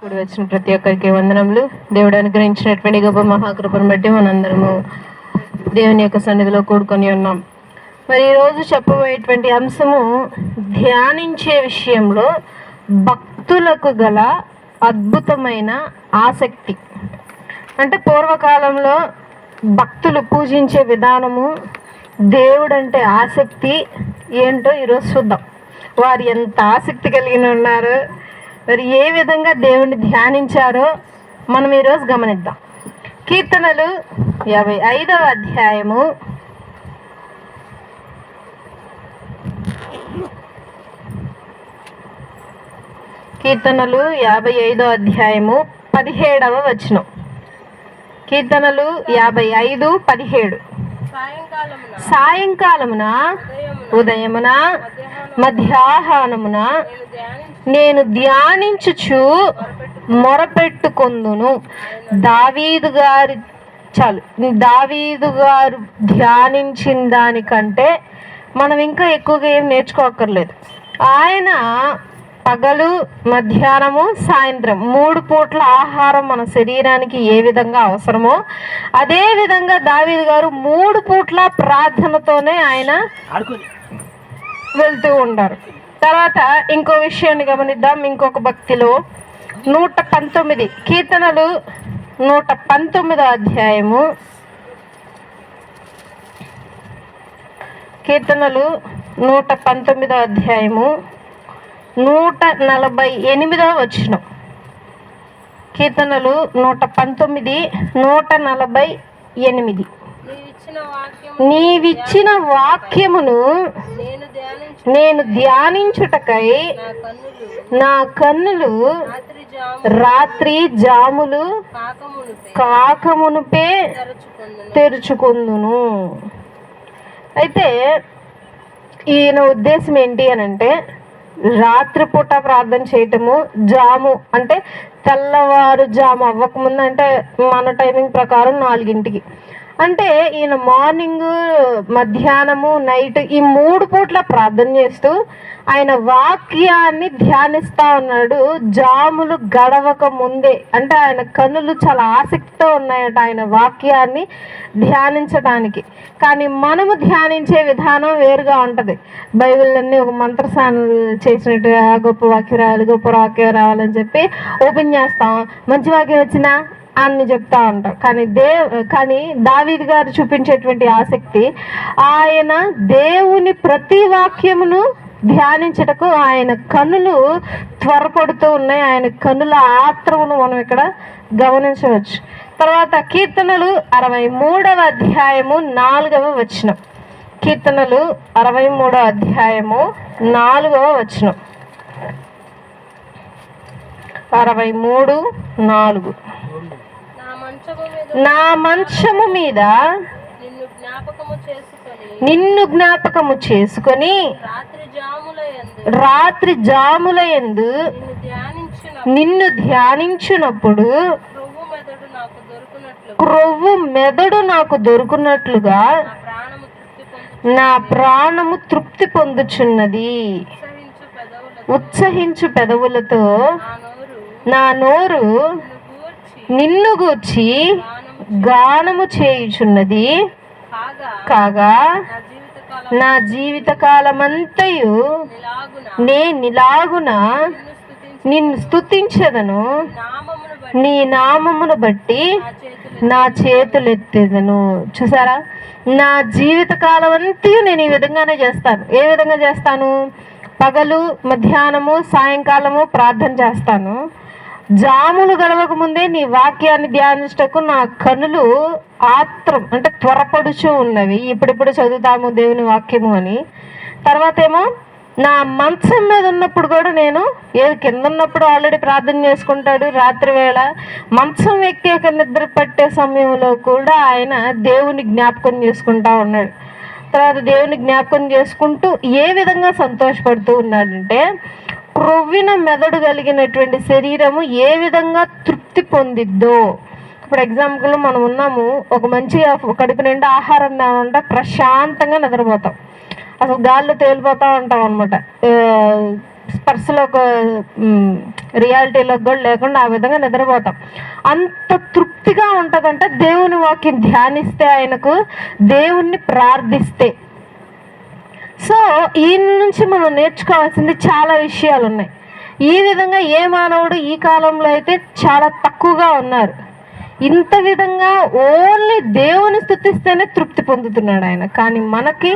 కూడి వచ్చిన ప్రతి ఒక్కరికి వందనములు. దేవుడు అనుగ్రహించినటువంటి గొప్ప మహాకృపను బట్టి మనందరము దేవుని యొక్క సన్నిధిలో కూడుకొని ఉన్నాం. మరి ఈరోజు చెప్పబోయేటువంటి అంశము ధ్యానించే విషయంలో భక్తులకు గల అద్భుతమైన ఆసక్తి. అంటే పూర్వకాలంలో భక్తులు పూజించే విధానము దేవుడంటే ఆసక్తి ఏంటో ఈరోజు చూద్దాం. వారు ఎంత ఆసక్తి కలిగిన ఉన్నారు మరి ఏ విధంగా దేవుణ్ణి ధ్యానించారో మనం ఈరోజు గమనిద్దాం. కీర్తనలు యాభై ఐదవ అధ్యాయము. కీర్తనలు యాభై ఐదో అధ్యాయము పదిహేడవ వచనం. కీర్తనలు యాభై ఐదు పదిహేడు. సాయంకాలమున సాయంకాలమున ఉదయమున మధ్యాహ్నమున నేను ధ్యానించుచు మొరపెట్టుకొందును. దావీదు గారి చాలు దావీదు గారు ధ్యానించిన దానికంటే మనం ఇంకా ఎక్కువగా ఏం నేర్చుకోక్కర్లేదు. ఆయన పగలు మధ్యాహ్నము సాయంత్రం మూడు పూట్ల ఆహారం మన శరీరానికి ఏ విధంగా అవసరమో అదే విధంగా దావీదు గారు మూడు పూట్ల ప్రార్థనతోనే ఆయన ఆడుకోని. వెళ్తూ ఉంటారు. తర్వాత ఇంకో విషయాన్ని గమనిద్దాం. ఇంకొక భక్తిలో నూట పంతొమ్మిది కీర్తనలు నూట పంతొమ్మిదో అధ్యాయము. కీర్తనలు నూట పంతొమ్మిదో అధ్యాయము. నూట నలభై ఎనిమిదో వచ్చిన కీర్తనలు నూట పంతొమ్మిది నూట నలభై ఎనిమిది. నీవిచ్చిన వాక్యమును నేను ధ్యానించి నేను ధ్యానించుటకై నా కన్నులు రాత్రి జాము రాత్రి జాములు కాకమునిపై తెరుచుకుందును. అయితే ఈయన ఉద్దేశం ఏంటి అని అంటే రాత్రిపూట ప్రార్థన చేయటము జాము అంటే తెల్లవారు జాము అవ్వకముందు అంటే మన టైమింగ్ ప్రకారం నాలుగింటికి. అంటే ఈయన మార్నింగ్ మధ్యాహ్నము నైట్ ఈ మూడు పూట్ల ప్రార్థన చేస్తూ ఆయన వాక్యాన్ని ధ్యానిస్తా ఉన్నాడు. జాములు గడవక ముందే అంటే ఆయన కనులు చాలా ఆసక్తితో ఉన్నాయట ఆయన వాక్యాన్ని ధ్యానించడానికి కానీ మనము ధ్యానించే విధానం వేరుగా ఉంటుంది. బైబిల్ ఒక మంత్రసానం చేసినట్టుగా గొప్ప వాక్యం రావాలి గొప్ప వాక్యం రావాలని చెప్పి ఓపెన్ చేస్తాం. మంచి వాక్యం వచ్చినా అని చెప్తా ఉంటాం. కానీ దే కానీ దావీద్ గారు చూపించేటువంటి ఆసక్తి ఆయన దేవుని ప్రతి వాక్యమును ధ్యానించటకు ఆయన కనులు త్వరపడుతూ ఉన్నాయి. ఆయన కనుల ఆత్రమును మనం ఇక్కడ గమనించవచ్చు. తర్వాత కీర్తనలు అరవై మూడవ అధ్యాయము నాలుగవ వచనం. కీర్తనలు అరవై మూడవ అధ్యాయము నాలుగవ వచనం. అరవై మూడు నాలుగు. నా మంచము మీద నిన్ను జ్ఞాపకము చేసుకొని రాత్రి జాముల ఎందు నిన్ను ధ్యానించిన నిన్ను ధ్యానించినప్పుడు క్రొవ్వు మెదడు నాకు దొరుకున్నట్లుగా నా ప్రాణము తృప్తి పొందుచున్నది. ఉత్సహించు పెదవులతో నా నోరు నిన్ను గూర్చి గానము చేయుచున్నది కాగా నా జీవితకాలం జీవితకాలమంతయు నిలాగున నేనిలాగున నిన్ను స్థుతించదను నీ నామమును బట్టి నా చేతులు చేతులెత్తేదను. చూసారా? నా జీవితకాలం అంతా నేను ఈ విధంగానే చేస్తాను. ఏ విధంగా చేస్తాను? పగలు మధ్యాహ్నము సాయంకాలము ప్రార్థన చేస్తాను. జాములు గడవక ముందే నీ వాక్యాన్ని ధ్యానించటకు నా కనులు ఆత్రం అంటే త్వరపడుచు ఉన్నవి. ఇప్పుడిప్పుడు చదువుతాము దేవుని వాక్యము అని. తర్వాత ఏమో నా మంచం మీద ఉన్నప్పుడు కూడా నేను ఏది కింద ఉన్నప్పుడు ఆల్రెడీ ప్రార్థన చేసుకుంటాడు. రాత్రి వేళ మంచం ఎక్కాక నిద్ర పట్టే సమయంలో కూడా ఆయన దేవుని జ్ఞాపకం చేసుకుంటా ఉన్నాడు. తర్వాత దేవుని జ్ఞాపకం చేసుకుంటూ ఏ విధంగా సంతోషపడుతూ ఉన్నాడంటే క్రొవ్విన మెదడు కలిగినటువంటి శరీరము ఏ విధంగా తృప్తి పొందిద్దో. ఇప్పుడు ఎగ్జాంపుల్ మనం ఉన్నాము ఒక మంచి కడుపు నిండా ఆహారం తినాలంటే ప్రశాంతంగా నిద్రపోతాం. అసలు గాల్లో తేలిపోతా ఉంటాం అనమాట స్పర్శలో రియాలిటీలో కూడా లేకుండా ఆ విధంగా నిద్రపోతాం. అంత తృప్తిగా ఉంటుందంటే దేవుని వాక్యం ధ్యానిస్తే ఆయనకు దేవుణ్ణి ప్రార్థిస్తే. సో ఈయన నుంచి మనం నేర్చుకోవాల్సింది చాలా విషయాలు ఉన్నాయి ఈ విధంగా ఏ మానవుడు ఈ కాలంలో అయితే చాలా తక్కువగా ఉన్నారు? ఇంత విధంగా ఓన్లీ దేవుని స్థుతిస్తేనే తృప్తి పొందుతున్నాడు ఆయన. కానీ మనకి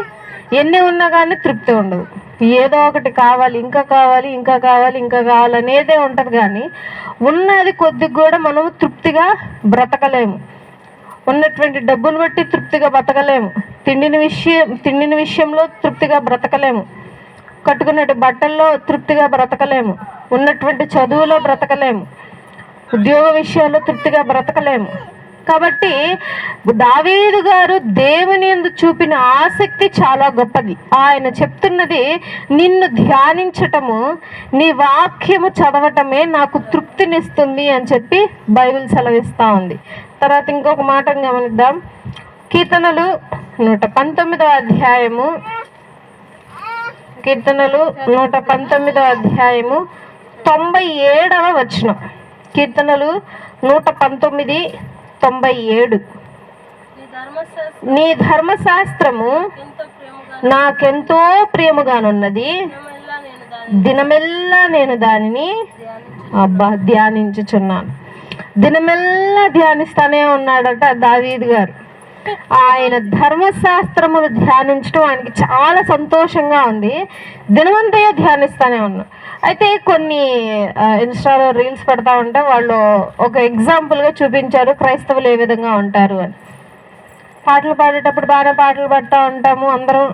ఎన్ని ఉన్నా కానీ తృప్తి ఉండదు. ఏదో ఒకటి కావాలి ఇంకా కావాలి ఇంకా కావాలి ఇంకా కావాలి అనేదే ఉంటుంది కానీ ఉన్నది కొద్దిగా కూడా మనము తృప్తిగా బ్రతకలేము. ఉన్నటువంటి డబ్బును బట్టి తృప్తిగా బ్రతకలేము తిండిని విషయం తిండిని విషయంలో తృప్తిగా బ్రతకలేము. కట్టుకున్నట్టు బట్టల్లో తృప్తిగా బ్రతకలేము. ఉన్నటువంటి చదువులో బ్రతకలేము. ఉద్యోగ విషయాల్లో తృప్తిగా బ్రతకలేము. కాబట్టి దావీదు గారు దేవుని యందు చూపిన ఆసక్తి చాలా గొప్పది. ఆయన చెప్తున్నది నిన్ను ధ్యానించటము నీ వాక్యము చదవటమే నాకు తృప్తినిస్తుంది అని చెప్పి బైబిల్ సెలవిస్తా ఉంది. తర్వాత ఇంకొక మాట గమనిద్దాం. కీర్తనలు నూట పంతొమ్మిదవ అధ్యాయము. కీర్తనలు నూట పంతొమ్మిదవ అధ్యాయము. తొంభై ఏడవ వచనం. కీర్తనలు నూట పంతొమ్మిది తొంభై ఏడు. నీ ధర్మశాస్త్రము నాకెంతో ప్రేమగానున్నది. దినమెల్లా నేను దానిని అబ్బా ధ్యానించుచున్నాను. దినమెల్లా ధ్యానిస్తానే ఉన్నాడట దావీద్ గారు. ఆయన ధర్మశాస్త్రములు ధ్యానించడం ఆయనకి చాలా సంతోషంగా ఉంది. దినమంతయో ధ్యానిస్తానే ఉన్నా. అయితే కొన్ని ఇన్స్టాలో రీల్స్ పెడతా ఉంటే వాళ్ళు ఒక ఎగ్జాంపుల్గా చూపించారు క్రైస్తవులు ఏ విధంగా ఉంటారు అని. పాటలు పాడేటప్పుడు బాగానే పాటలు పాడుతూ ఉంటాము అందరం.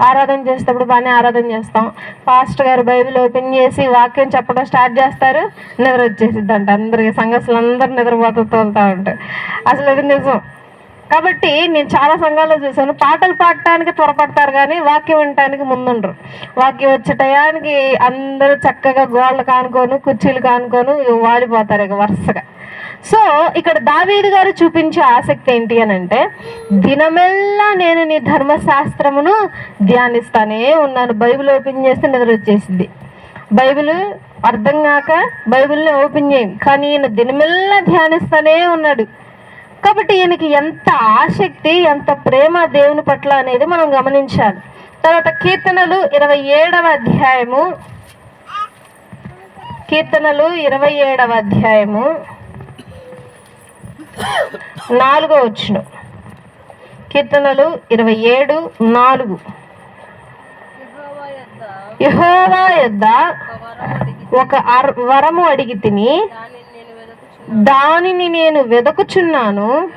ఆరాధన చేసేటప్పుడు బాగానే ఆరాధన చేస్తాం. పాస్ట్ గారు బైబిల్ ఓపెన్ చేసి వాక్యం చెప్పడం స్టార్ట్ చేస్తారు. నిద్ర వచ్చేసిద్దంట. అందరికి సంఘస్థులు అందరూ నిద్రపోతూ తోలుతూ ఉంటారు. అసలు అది నిజం. కాబట్టి నేను చాలా సంఘాల్లో చూశాను. పాటలు పాడటానికి త్వరపడతారు కానీ వాక్యం వినటానికి ముందుండరు. వాక్యం వచ్చే టయానికి అందరూ చక్కగా గోళ్ళు కానుకోను కుర్చీలు కానుకోను వాడిపోతారు వాలిపోతారు ఇక వరుసగా. సో ఇక్కడ దావీదు గారు చూపించే ఆసక్తి ఏంటి అని అంటే దినమెల్లా నేను నీ ధర్మశాస్త్రమును ధ్యానిస్తానే ఉన్నాను. బైబిల్ ఓపెన్ చేస్తే నిద్ర వచ్చేసింది. బైబిల్ అర్థం కాక బైబిల్ని ఓపెన్ చేయం. కానీ ఈయన దినమెల్లా ధ్యానిస్తానే ఉన్నాడు. కాబట్టి ఈయనకి ఎంత ఆసక్తి ఎంత ప్రేమ దేవుని పట్ల అనేది మనం గమనించాలి. తర్వాత కీర్తనలు ఇరవై ఏడవ అధ్యాయము. కీర్తనలు ఇరవై ఏడవ అధ్యాయము. నాలుగో వచ్చును కీర్తనలు ఇరవై ఏడు నాలుగు. యహోవా యొద్ద ఒక వరము అడిగి తిని దానిని నేను వెదకుచున్నాను.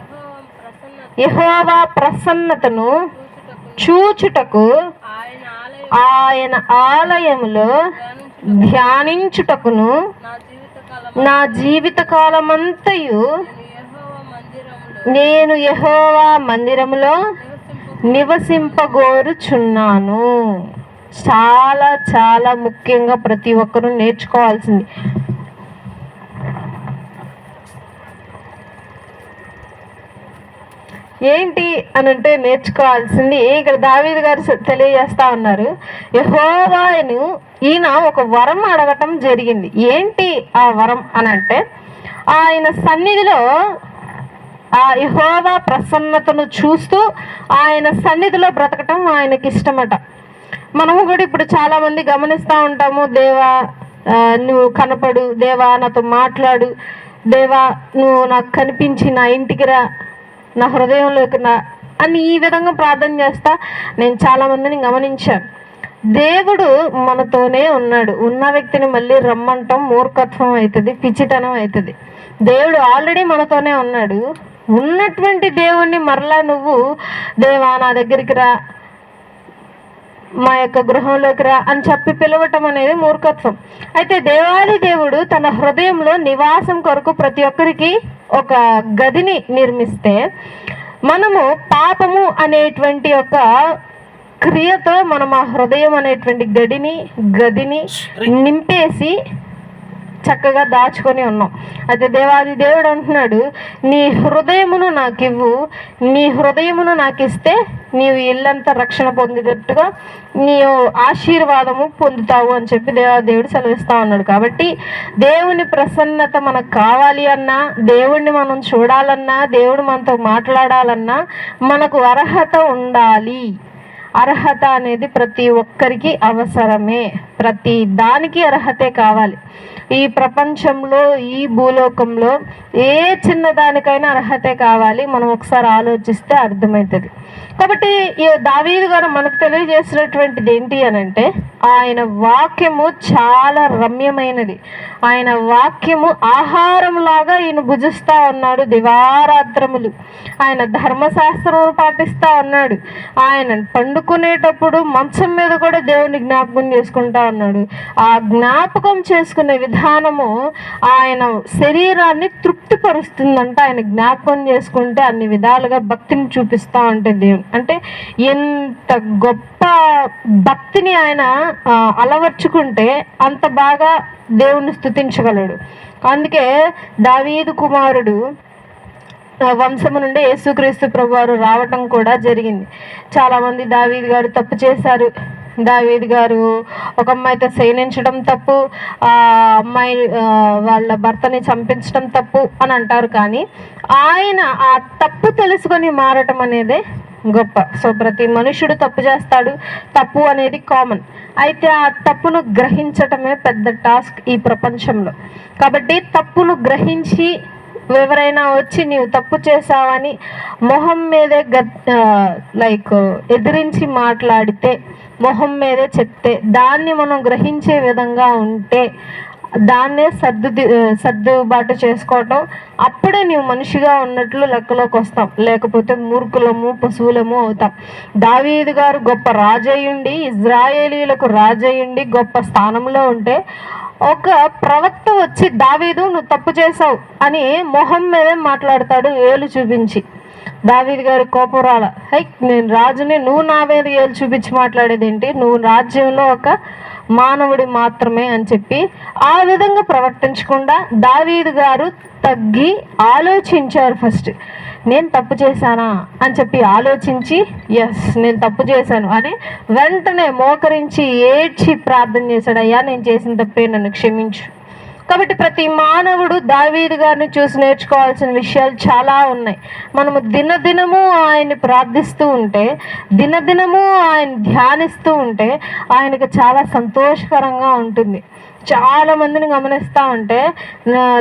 యహోవా ప్రసన్నతను చూచుటకు ఆయన ఆలయంలో ఆలయములో ధ్యానించుటకును నా జీవితకాలమంతయు నేను యహోవా మందిరములో నివసింపగోరుచున్నాను. చాలా చాలా ముఖ్యంగా ప్రతి ఒక్కరూ నేర్చుకోవాల్సింది ఏంటి అని అంటే నేర్చుకోవాల్సింది ఇక్కడ దావీదు గారు తెలియజేస్తా ఉన్నారు. యహోవాను ఈయన ఒక వరం అడగటం జరిగింది. ఏంటి ఆ వరం అని అంటే ఆయన సన్నిధిలో ఆ యహోవా ప్రసన్నతను చూస్తూ ఆయన సన్నిధిలో బ్రతకటం ఆయనకి ఇష్టమట. మనము కూడా ఇప్పుడు చాలా మంది గమనిస్తూ ఉంటాము. దేవా నువ్వు కనపడు దేవా నాతో మాట్లాడు దేవా నువ్వు నాకు కనిపించి నా ఇంటికి రా నా హృదయంలోకి నా అని ఈ విధంగా ప్రార్థన చేస్తా నేను చాలా మందిని గమనించాను. దేవుడు మనతోనే ఉన్నాడు. ఉన్న వ్యక్తిని మళ్ళీ రమ్మంటాం మూర్ఖత్వం అవుతుంది పిచ్చితనం అవుతుంది. దేవుడు ఆల్రెడీ మనతోనే ఉన్నాడు. ఉన్నటువంటి దేవుణ్ణి మరలా నువ్వు దేవా నా దగ్గరికి రా మా యొక్క గృహంలోకి రా అని చెప్పి పిలవటం అనేది మూర్ఖత్వం. అయితే దేవాది దేవుడు తన హృదయంలో నివాసం కొరకు ప్రతి ఒక్కరికి ఒక గదిని నిర్మిస్తే మనము పాపము అనేటువంటి ఒక క్రియతో మనం ఆ హృదయం అనేటువంటి గడిని గదిని నింపేసి చక్కగా దాచుకొని ఉన్నాం. అయితే దేవాది దేవుడు అంటున్నాడు నీ హృదయమును నాకు ఇవ్వు నీ హృదయమును నాకు ఇస్తే నీవు ఇల్లంతా రక్షణ పొందేటట్టుగా నీ ఆశీర్వాదము పొందుతావు అని చెప్పి దేవాదేవుడు సెలవిస్తా ఉన్నాడు. కాబట్టి దేవుని ప్రసన్నత మనకు కావాలి అన్నా దేవుణ్ణి మనం చూడాలన్నా దేవుడు మనతో మాట్లాడాలన్నా మనకు అర్హత ఉండాలి. అర్హత అనేది ప్రతి ఒక్కరికి అవసరమే. ప్రతి దానికి అర్హతే కావాలి. ఈ ప్రపంచంలో ఈ భూలోకంలో ఏ చిన్న దానికైనా అర్హతే కావాలి. మనం ఒకసారి ఆలోచిస్తే అర్థమవుతుంది. కాబట్టి ఈ దావీదు గారు మనకు తెలియజేసినటువంటిది ఏంటి అని అంటే ఆయన వాక్యము చాలా రమ్యమైనది. ఆయన వాక్యము ఆహారం లాగా ఈయన భుజిస్తా ఉన్నాడు దివారాత్రములు. ఆయన ధర్మశాస్త్రం పాటిస్తా ఉన్నాడు. ఆయన పండుకునేటప్పుడు మంచం మీద కూడా దేవుని జ్ఞాపకం చేసుకుంటా ఉన్నాడు. ఆ జ్ఞాపకం చేసుకునే విధానము ఆయన శరీరాన్ని తృప్తిపరుస్తుందంట. ఆయన జ్ఞాపకం చేసుకుంటే అన్ని విధాలుగా భక్తిని చూపిస్తూ ఉంటే దేవుని అంటే ఎంత గొప్ప భక్తిని ఆయన అలవర్చుకుంటే అంత బాగా దేవుణ్ణి స్థుతించగలడు అందుకే దావీదు కుమారుడు వంశము నుండి యేసుక్రీస్తు ప్రభువారు రావటం కూడా జరిగింది. చాలామంది దావీదు గారు తప్పు చేశారు. దావీద్ గారు ఒక అమ్మాయితో శయనించడం తప్పు ఆ అమ్మాయి వాళ్ళ భర్తని చంపించడం తప్పు అని అంటారు. కానీ ఆయన ఆ తప్పు తెలుసుకొని మారటం అనేదే గొప్ప. సో ప్రతి మనుషుడు తప్పు చేస్తాడు. తప్పు అనేది కామన్. అయితే ఆ తప్పును గ్రహించటమే పెద్ద టాస్క్ ఈ ప్రపంచంలో. కాబట్టి తప్పును గ్రహించి ఎవరైనా వచ్చి నీవు తప్పు చేసావని మొహం మీదే గ లైక్ ఎదిరించి మాట్లాడితే మొహం మీదే చెప్తే దాన్ని మనం గ్రహించే విధంగా ఉంటే దాన్నే సర్దు సర్దుబాటు చేసుకోవటం అప్పుడే నీవు మనిషిగా ఉన్నట్లు లెక్కలోకి వస్తాం. లేకపోతే మూర్ఖులము పశువులము అవుతాం. దావీదు గారు గొప్ప రాజయ్యుండి ఇజ్రాయేలీలకు రాజయ్యుండి గొప్ప స్థానంలో ఉంటే ఒక ప్రవక్త వచ్చి దావీదు నువ్వు తప్పు చేసావు అని మొహం మీదే మాట్లాడతాడు ఏలు చూపించి. దావీదు గారి కోపం రాల. హై నేను రాజుని నువ్వు నా మీద ఏళ్ళు చూపించి మాట్లాడేది ఏంటి? నువ్వు రాజ్యంలో ఒక మానవుడి మాత్రమే అని చెప్పి ఆ విధంగా ప్రవర్తించకుండా దావీదు గారు తగ్గి ఆలోచించారు ఫస్ట్. నేను తప్పు చేశానా? అని చెప్పి ఆలోచించి ఎస్ నేను తప్పు చేశాను అని వెంటనే మోకరించి ఏడ్చి ప్రార్థన చేశాడు అయ్యా నేను చేసిన తప్పే నన్ను క్షమించు. కాబట్టి ప్రతి మానవుడు దావీదు గారిని చూసి నేర్చుకోవాల్సిన విషయాలు చాలా ఉన్నాయి. మనము దినదినము ఆయన్ని ప్రార్థిస్తూ ఉంటే దినదినము ఆయన ధ్యానిస్తూ ఉంటే ఆయనకు చాలా సంతోషకరంగా ఉంటుంది. చాలా మందిని గమనిస్తూ ఉంటే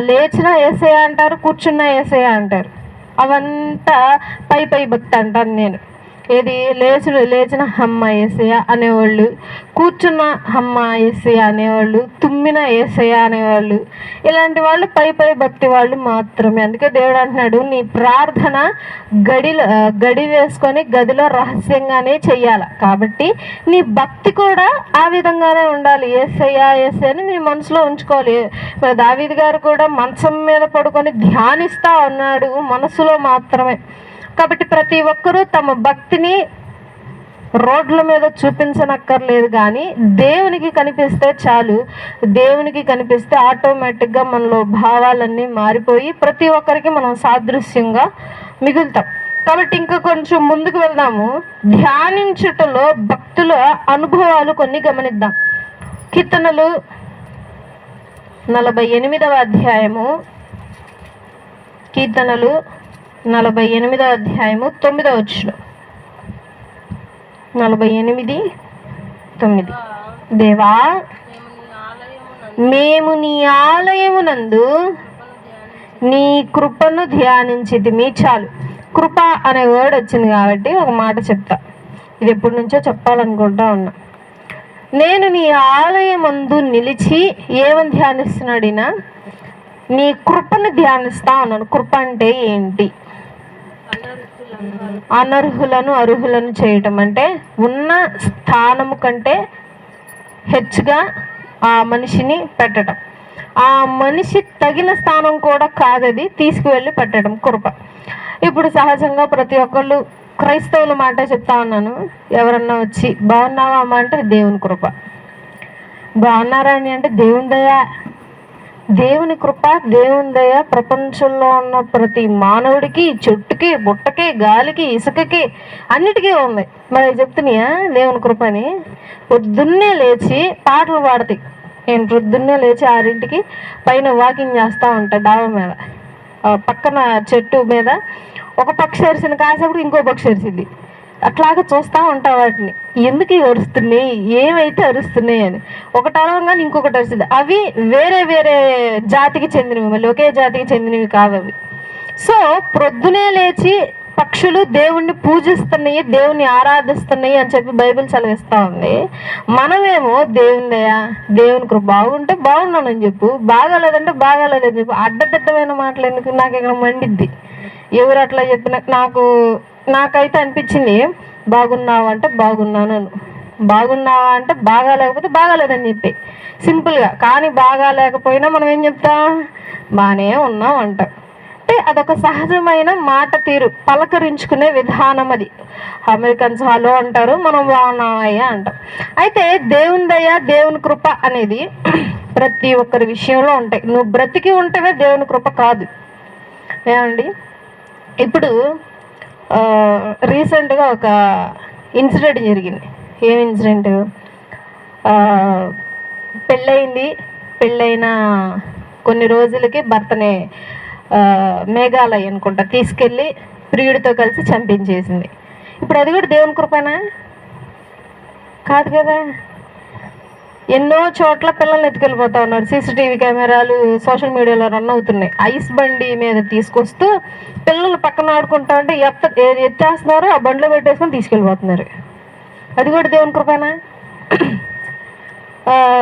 లేచిన ఏసే అంటారు కూర్చున్న ఏసే అంటారు. అవంతా పై పై భక్తి అంటాను నేను. ఏది? లేచుడు లేచిన హమ్మ ఏసయ అనేవాళ్ళు. కూర్చున్న హమ్మ ఏసయ అనేవాళ్ళు. తుమ్మిన ఏసయ అనేవాళ్ళు. ఇలాంటి వాళ్ళు పై పై భక్తి వాళ్ళు మాత్రమే. అందుకే దేవుడు అంటున్నాడు నీ ప్రార్థన గడిలో గడి వేసుకొని గదిలో రహస్యంగానే చెయ్యాల. కాబట్టి నీ భక్తి కూడా ఆ విధంగానే ఉండాలి. ఏసయ్య ఏసయ్య అని నీ మనసులో ఉంచుకోవాలి. మరి దావీద్ గారు కూడా మంచం మీద పడుకొని ధ్యానిస్తా ఉన్నాడు మనసులో మాత్రమే. కాబట్టి ప్రతి ఒక్కరూ తమ భక్తిని రోడ్ల మీద చూపించనక్కర్లేదు కానీ దేవునికి కనిపిస్తే చాలు. దేవునికి కనిపిస్తే ఆటోమేటిక్గా మనలో భావాలన్నీ మారిపోయి ప్రతి ఒక్కరికి మనం సాదృశ్యంగా మిగులుతాం. కాబట్టి ఇంకా కొంచెం ముందుకు వెళ్దాము. ధ్యానించుటలో భక్తుల అనుభవాలు కొన్ని గమనిద్దాం. కీర్తనలు నలభై ఎనిమిదవ అధ్యాయము. కీర్తనలు నలభై ఎనిమిదో అధ్యాయము తొమ్మిదో వచ్చిన నలభై ఎనిమిది తొమ్మిది. దేవా మేము నీ ఆలయమునందు నీ కృపను ధ్యానించిది మీ చాలు. కృప అనే వర్డ్ వచ్చింది కాబట్టి ఒక మాట చెప్తా. ఇది ఎప్పటి నుంచో చెప్పాలనుకుంటా ఉన్నా. నేను నీ ఆలయమందు నిలిచి ఏమని ధ్యానిస్తున్నాడినా? నీ కృపను ధ్యానిస్తా ఉన్నాను. కృప అంటే ఏంటి? అనర్హులను అర్హులను చేయటం అంటే ఉన్న స్థానము కంటే హెచ్చుగా ఆ మనిషిని పెట్టడం ఆ మనిషి తగిన స్థానం కూడా కాదది తీసుకువెళ్ళి పెట్టడం కృప. ఇప్పుడు సహజంగా ప్రతి ఒక్కళ్ళు క్రైస్తవుల మాట చెప్తా ఉన్నాను. ఎవరన్నా వచ్చి బాగున్నావా అమ్మ అంటే దేవుని కృప. బాగున్నారా అని అంటే దేవుని దయ దేవుని కృప దేవుని దయ ప్రపంచంలో ఉన్న ప్రతి మానవుడికి చెట్టుకి బుట్టకి గాలికి ఇసుకకి అన్నిటికీ ఉంది. మరి చెప్తున్నాయా? దేవుని కృప అని పొద్దున్నే లేచి పాటలు పాడతాయి నేను పొద్దున్నే లేచి ఆరింటికి పైన వాకింగ్ చేస్తూ ఉంటా డాబా మీద. పక్కన చెట్టు మీద. ఒక పక్షి అరిసిన కాసేపుడు ఇంకో పక్షి అరిసింది అట్లాగా చూస్తూ ఉంటా వాటిని. ఎందుకు అరుస్తున్నాయి? ఏమైతే అరుస్తున్నాయి అని. ఒకటి అరవంగానే ఇంకొకటి అరుస్తుంది. అవి వేరే వేరే జాతికి చెందినవి మళ్ళీ ఒకే జాతికి చెందినవి కావు అవి. సో ప్రొద్దునే లేచి పక్షులు దేవుణ్ణి పూజిస్తున్నాయి దేవుణ్ణి ఆరాధిస్తున్నాయి అని చెప్పి బైబిల్ చదివిస్తూ ఉంది. మనమేమో దేవుని దయ దేవుని కృప బాగుంటే బాగున్నానని చెప్పు బాగాలేదంటే బాగాలేదని చెప్పు అడ్డదిడ్డమైన మాటలు ఎందుకు నాకు ఇక్కడ మండిద్ది? ఎవరు అట్లా చెప్పిన నాకు నాకైతే అనిపించింది బాగున్నావు అంటే బాగున్నాను బాగున్నావా అంటే బాగా లేకపోతే బాగాలేదని చెప్పి. సింపుల్గా కానీ బాగా లేకపోయినా మనం ఏం చెప్తాం? బాగానే ఉన్నాం అంట. అంటే అదొక సహజమైన మాట తీరు పలకరించుకునే విధానం అది. అమెరికన్స్ హలో అంటారు మనం బాగున్నామయ్యా అంటాం. అయితే దేవుని దయ దేవుని కృప అనేది ప్రతి ఒక్కరి విషయంలో ఉంటాయి. నువ్వు బ్రతికి ఉంటేనే దేవుని కృప కాదు. ఏమండి? ఇప్పుడు రీసెంట్గా ఒక ఇన్సిడెంట్ జరిగింది. ఏం ఇన్సిడెంట్ పెళ్ళయింది. పెళ్ళైన కొన్ని రోజులకి భర్తని మేఘాలయ అనుకుంటా తీసుకెళ్ళి ప్రియుడితో కలిసి చంపించేసింది. ఇప్పుడు అది కూడా దేవుని కృపనా? కాదు కదా? ఎన్నో చోట్ల పిల్లల్ని ఎత్తుకెళ్ళిపోతా ఉన్నారు. సీసీటీవీ కెమెరాలు సోషల్ మీడియాలో రన్ అవుతున్నాయి. ఐస్ బండి మీద తీసుకొస్తూ పిల్లలు పక్కన ఆడుకుంటా ఉంటే ఎత్త ఏ- ఎత్తేస్తున్నారు? ఆ బండిలో పెట్టేసుకొని తీసుకెళ్ళిపోతున్నారు. అది కూడా దేవుని కృపేనా?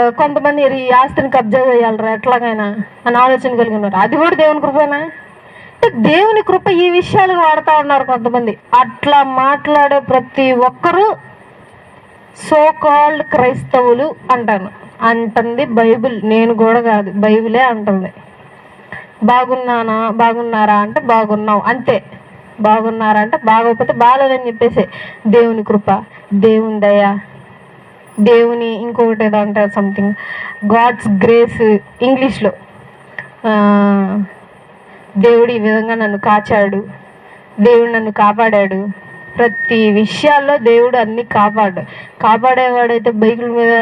కొంతమంది ఈ ఆస్తిని కబ్జా చేయాలరా? ఎట్లాగైనా అని ఆలోచన కలిగి ఉన్నారు. అది కూడా దేవుని కృపేనా? అంటే దేవుని కృప ఈ విషయాలు వాడుతూ ఉన్నారు కొంతమంది. అట్లా మాట్లాడే ప్రతి ఒక్కరూ సో కాల్డ్ క్రైస్తవులు అంటాను. అంటుంది బైబిల్. నేను కూడా కాదు బైబిలే అంటుంది. బాగున్నానా బాగున్నారా అంటే బాగున్నావు అంతే. బాగున్నారా అంటే బాగోకపోతే బాగాలేదని చెప్పేసి. దేవుని కృప దేవుని దయ. దేవుని ఇంకొకటి ఏదో అంటారు సంథింగ్ గాడ్స్ గ్రేస్ ఇంగ్లీష్లో దేవుడు ఈ విధంగా నన్ను కాచాడు. దేవుడు నన్ను కాపాడాడు. ప్రతి విషయాల్లో దేవుడు అన్ని కాపాడు. కాపాడేవాడైతే బైకుల మీద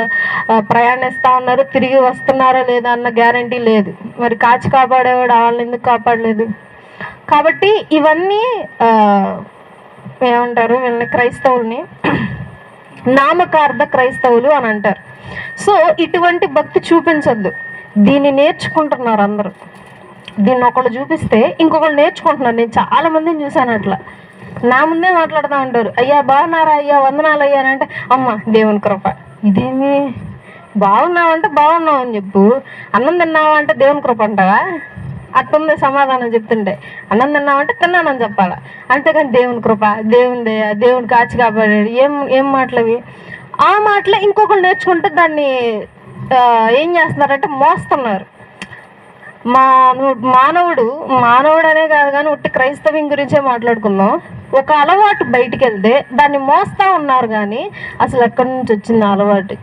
ప్రయాణిస్తూ ప్రయాణిస్తా ఉన్నారు తిరిగి వస్తున్నారా లేదా అన్న గ్యారంటీ లేదు. మరి కాచి కాపాడేవాడు వాళ్ళని ఎందుకు కాపాడలేదు? కాబట్టి ఇవన్నీ ఏమంటారు వీళ్ళని క్రైస్తవుల్ని నామకార్థ క్రైస్తవులు అని అంటారు. సో ఇటువంటి భక్తి చూపించద్దు. దీన్ని నేర్చుకుంటున్నారు అందరూ. దీన్ని ఒకళ్ళు చూపిస్తే ఇంకొకళ్ళు నేర్చుకుంటున్నారు. నేను చాలా మందిని చూశాను అట్లా. నా ముందే మాట్లాడుతూ ఉంటారు. అయ్యా బాగున్నారా అయ్యా? వందనాలు అయ్యా అని అంటే అమ్మ దేవుని కృప. ఇదేమి? బాగున్నావంటే బాగున్నావు అని చెప్పు. అన్నం తిన్నావా అంటే దేవుని కృప అంటావా? అట్టుంది సమాధానం చెప్తుంటే. అన్నం తిన్నావంటే తిన్నానని చెప్పాలా? అంతేకాని దేవుని కృప దేవుని దయ దేవుని కాచి కాపాడాడు. ఏం ఏం మాటలవి? ఆ మాటలే ఇంకొకరు నేర్చుకుంటే దాన్ని ఏం చేస్తున్నారంటే మోస్తున్నారు. మా మానవుడు మానవుడు అనే కాదు కానీ ఉట్టి క్రైస్తవ్యం గురించే మాట్లాడుకుందాం. ఒక అలవాటు బయటికి వెళ్తే దాన్ని మోస్తా ఉన్నారు కానీ అసలు ఎక్కడి నుంచి వచ్చింది ఆ అలవాటు?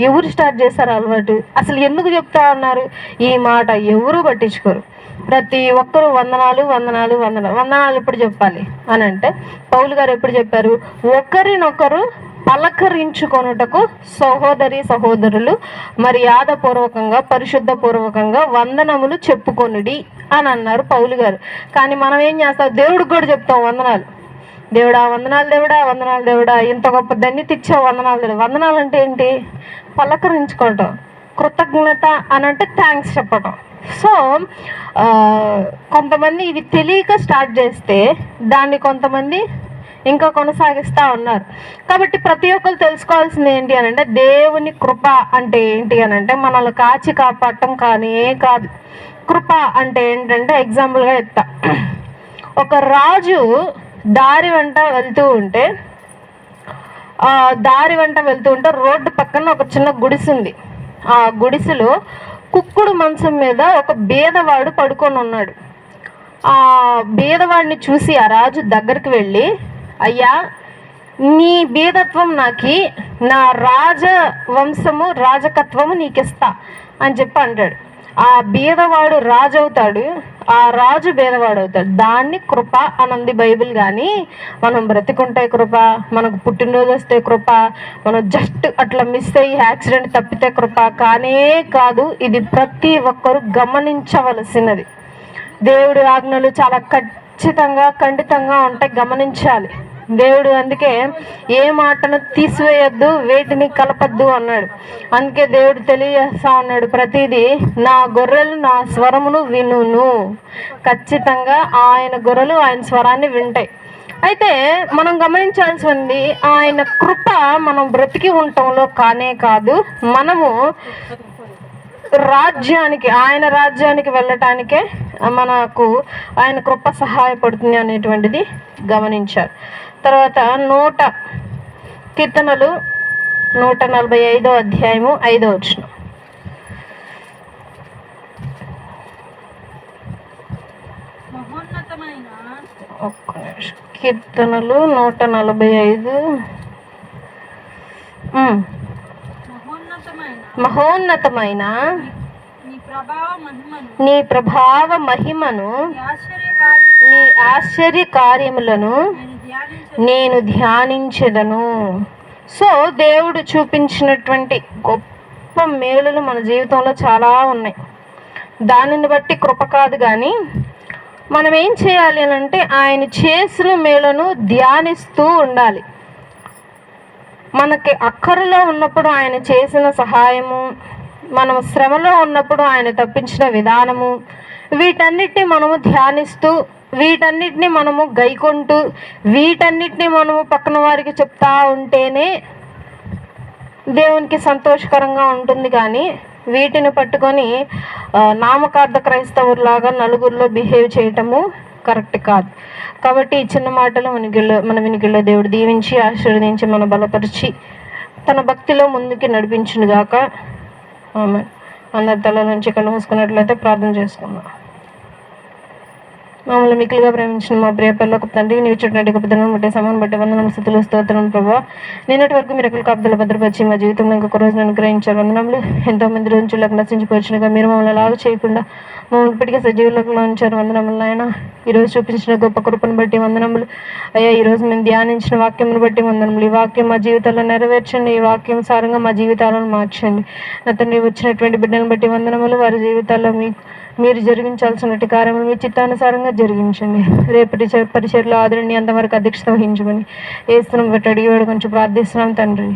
ఎవరు స్టార్ట్ చేశారు అలవాటు? అసలు ఎందుకు చెప్తా ఉన్నారు? ఈ మాట ఎవరు పట్టించుకోరు. ప్రతి ఒక్కరు వందనాలు వందనాలు వందనాలు. వందనాలు ఎప్పుడు చెప్పాలి? అని అంటే పౌలు గారు ఎప్పుడు చెప్పారు? ఒకరినొకరు పలకరించుకొనుటకు సహోదరి సహోదరులు మర్యాదపూర్వకంగా పరిశుద్ధ పూర్వకంగా వందనములు చెప్పుకొనుడి అని అన్నారు పౌలు గారు. కానీ మనం ఏం చేస్తాం? దేవుడికి కూడా చెప్తాం వందనాలు. దేవుడా వందనాలు దేవుడా వందనాలు దేవుడా. ఇంత గొప్ప ధన్యత ఇచ్చావు వందనాలు దేవుడా. వందనాలు అంటే ఏంటి? పలకరించుకోవటం కృతజ్ఞత అని అంటే థ్యాంక్స్ చెప్పటం. సో కొంతమంది ఇది తెలియక స్టార్ట్ చేస్తే దాన్ని కొంతమంది ఇంకా కొనసాగిస్తూ ఉన్నారు. కాబట్టి ప్రతి ఒక్కరు తెలుసుకోవాల్సింది ఏంటి అని అంటే దేవుని కృప అంటే ఏంటి అని అంటే మనల్ని కాచి కాపాడటం కానీ కాదు. కృప అంటే ఏంటంటే ఎగ్జాంపుల్గా చెప్తా. ఒక రాజు దారి వెంట వెళ్తూ ఉంటే దారి వెంట వెళ్తూ ఉంటే రోడ్డు పక్కన ఒక చిన్న గుడిసె ఉంది ఆ గుడిసెలో కుక్కుడు మంచం మీద ఒక బీదవాడు పడుకొని ఉన్నాడు. ఆ బీదవాడిని చూసి ఆ రాజు దగ్గరికి వెళ్ళి అయ్యా నీ బీదత్వం నాకి నా రాజ వంశము రాజకత్వము నీకు ఇస్తా అని చెప్పి అంటాడు. ఆ బీదవాడు రాజు అవుతాడు ఆ రాజు భేదవాడు అవుతాడు దాన్ని కృప అనంది బైబిల్ కానీ మనం బ్రతికుంటే కృప మనకు పుట్టినరోజు వస్తే కృప మనం జస్ట్ అట్లా మిస్ అయ్యి యాక్సిడెంట్ తప్పితే కృప కానే కాదు ఇది ప్రతి ఒక్కరు గమనించవలసినది. దేవుడి ఆజ్ఞలు చాలా ఖచ్చితంగా ఖండితంగా ఉంటాయి గమనించాలి. దేవుడు అందుకే ఏ మాటను తీసివేయొద్దు వేటిని కలపద్దు అన్నాడు. అందుకే దేవుడు తెలియజేస్తా ఉన్నాడు ప్రతిదీ నా గొర్రెలు నా స్వరమును వినును. ఖచ్చితంగా ఆయన గొర్రెలు ఆయన స్వరాన్ని వింటాయి. అయితే మనం గమనించాల్సింది ఆయన కృప మనం బ్రతికి ఉండటంలో కానే కాదు మనము రాజ్యానికి ఆయన రాజ్యానికి వెళ్ళటానికే మనకు ఆయన కృప సహాయపడుతుంది అనేటువంటిది గమనించారు. తర్వాత నూట కీర్తనలు నూట నలభై ఐదో అధ్యాయము ఐదో వచ్చిన ఒక్క నిమిషం. కీర్తనలు నూట నలభై ఐదు. మహోన్నతమైన నీ ప్రభావ మహిమను నీ ఆశ్చర్య కార్యములను నేను ధ్యానించెదను. సో దేవుడు చూపించినటువంటి గొప్ప మేలులు మన జీవితంలో చాలా ఉన్నాయి. దానిని బట్టి కృప కాదు కానీ మనం ఏం చేయాలి అని అంటే ఆయన చేసిన మేలును ధ్యానిస్తూ ఉండాలి. మనకి అక్కరలో ఉన్నప్పుడు ఆయన చేసిన సహాయము మనం శ్రమలో ఉన్నప్పుడు ఆయన తప్పించిన విధానము వీటన్నిటిని మనము ధ్యానిస్తూ వీటన్నిటిని మనము గైకొంటూ వీటన్నిటిని మనము పక్కన వారికి చెప్తా ఉంటేనే దేవునికి సంతోషకరంగా ఉంటుంది. కానీ వీటిని పట్టుకొని నామకార్థ క్రైస్తవులాగా నలుగురిలో బిహేవ్ చేయటము కరెక్ట్ కాదు. కాబట్టి ఈ చిన్న మాటలు మనకిలో మన వినికిలో దేవుడు దీవించి ఆశీర్వదించి మన బలపరిచి తన భక్తిలో ముందుకి నడిపించునుగాక. ఆమె అందరి తల నుంచి కళ్ళు మూసుకున్నట్లయితే ప్రార్థన చేసుకుందాం. మమ్మల్ని మిక్కులుగా ప్రేమించిన మా ప్రియ పిల్లలకు తండ్రి నీవు చుట్టూ గొప్పతనం బట్టి సమయం బట్టి వందనం స్థుతులు స్తోత్రం ప్రభావ నిన్నటి వరకు మీరు ఎక్కడ కాపుదల భద్రపరిచి మా జీవితంలో ఇంకొక రోజు అనుగ్రహించారు వందనములు ఎంతో మంది రోజులకు నశించిపోవచ్చునుగా. మీరు మమ్మల్ని లాగు చేయకుండా మమ్మల్ని ఇప్పటికే సజీవులకు ఉంచారు వందనములు ఆయన ఈరోజు చూపించిన గొప్ప కృపను బట్టి వందనములు అయ్యా ఈరోజు మేము ధ్యానించిన వాక్యమును బట్టి వందనములు ఈ వాక్యం మా జీవితాల్లో నెరవేర్చండి. ఈ వాక్యం సారంగా మా జీవితాలను మార్చండి. నా తండ్రి వచ్చినటువంటి బిడ్డలను బట్టి వందనములు వారి జీవితాల్లో మీ మీరు జరిగించాల్సిన కార్యములు మీ చిత్తానుసారంగా జరిగించండి. రేపటి పరిచయలో ఆదరణి అంతవరకు అధ్యక్షత వహించమని వేస్తున్నాం అడిగి వాడు కొంచెం ప్రార్థిస్తున్నాం తండ్రి.